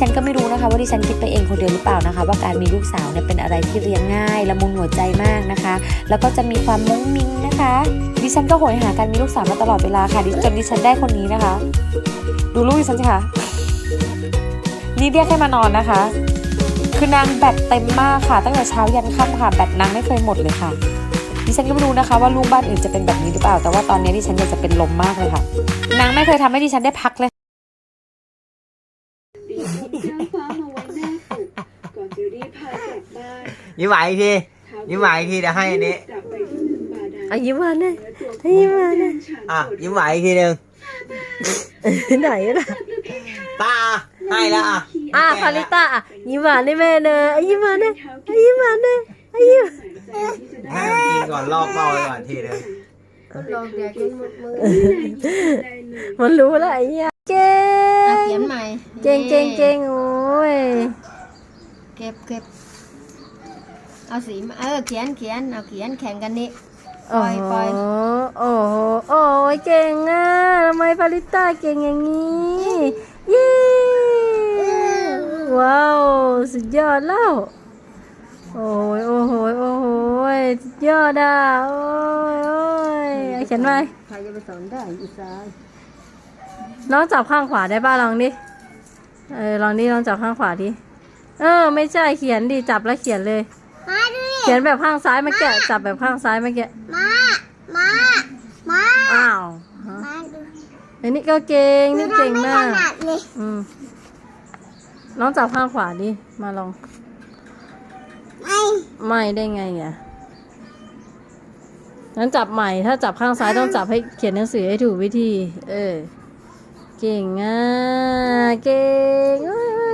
ฉันก็ไม่รู้นะคะว่าดิฉันคิดไปเองคนเดียวหรือเปล่านะคะ ว่าการมีลูกสาวเนี่ยเป็นอะไรที่เลี้ยงง่ายละมุนหัวใจมากนะคะ แล้วก็จะมีความมุ้งมิ้งนะคะ ดิฉันก็โหยหาการมีลูกสาวมาตลอดเวลาค่ะจนดิฉันได้คนนี้นะคะ ดูลูกดิฉันสิคะนี่เรียกให้มานอนนะคะ คือนางแบตเต็มมากค่ะ ตั้งแต่เช้ายันค่ำค่ะแบตนางไม่เคยหมดเลยค่ะดิฉันก็ไม่รู้นะคะว่าลูกบ้านอื่นจะเป็นแบบนี้หรือเปล่า แต่ว่าตอนนี้ดิฉันอยากจะเป็นลมมากเลยค่ะ นางไม่เคยทำให้ดิฉันได้พักเลย รีบยกแก้วฟ้ามาไว้หน้าปลุกก่อนจะรีบพากลับบ้านยิ้มหวานอีกทียิ้มหวานอีกทีเดี๋ยวให้อันนี้กลับไปที่เมืองบาดาลอะยิ้มหวานเลยเนื้อตัวให้ยิ้มหวานเลยอะยิ้มหวานอีกทีหนึ่งไหนล่ะตาให้แล้วอะอะฟาริต้าอะยิ้มหวานให้แม่เนอะอะยิ้มหวานเลยอะยิ้มหวานเลยอะยิ้มให้มันกินก่อนลอกเป้าไปก่อนทีหนึงลองแดกจนหมดมือ มันรู้แล้วไอ้เหี้ยเก่อะงเขี ยนใหม่เก่งเก่งเก่งโอ้ยเก็บเก็บเอาสีมาเออเขียนเขียนเอาเขียนแข่งกันนี่ปล่โอ้อยโหปล่อยโอ้โหโอ้ยเก่งอะทำไมฟาริต้าเก่งอย่างนี้เย้ว้าวสุดยอดแล้วโอ้ยโอ้โหโอ้โหสุดยอดอะโอ้ยโอ้ยอะเขียนไว้ใครจะไปสอนได้อีสาน น้องจับข้างขวาได้ป่ะลองดิ เออลองดิลองจับข้างขวาดิ เออ ไม่ใช่เขียนดิจับแล้วเขียนเลย มาดูดิเขียนแบบข้างซ้ายเมื่อกี้จับแบบข้างซ้ายเมื่อกี้มา มา มาอ้าวฮะมาดูอันนี้ก็เก่งนี่เก่งไม่มาถกนัดเลยอืมลองจับข้างขวาดิมาลอง ไม่ไม่ได้ไงอะงั้นจับใหม่ ถ้าจับข้างซ้ายต้องจับให้เขียนหนังสือให้ถูกวิธี เออ เก่งอะ เก่ง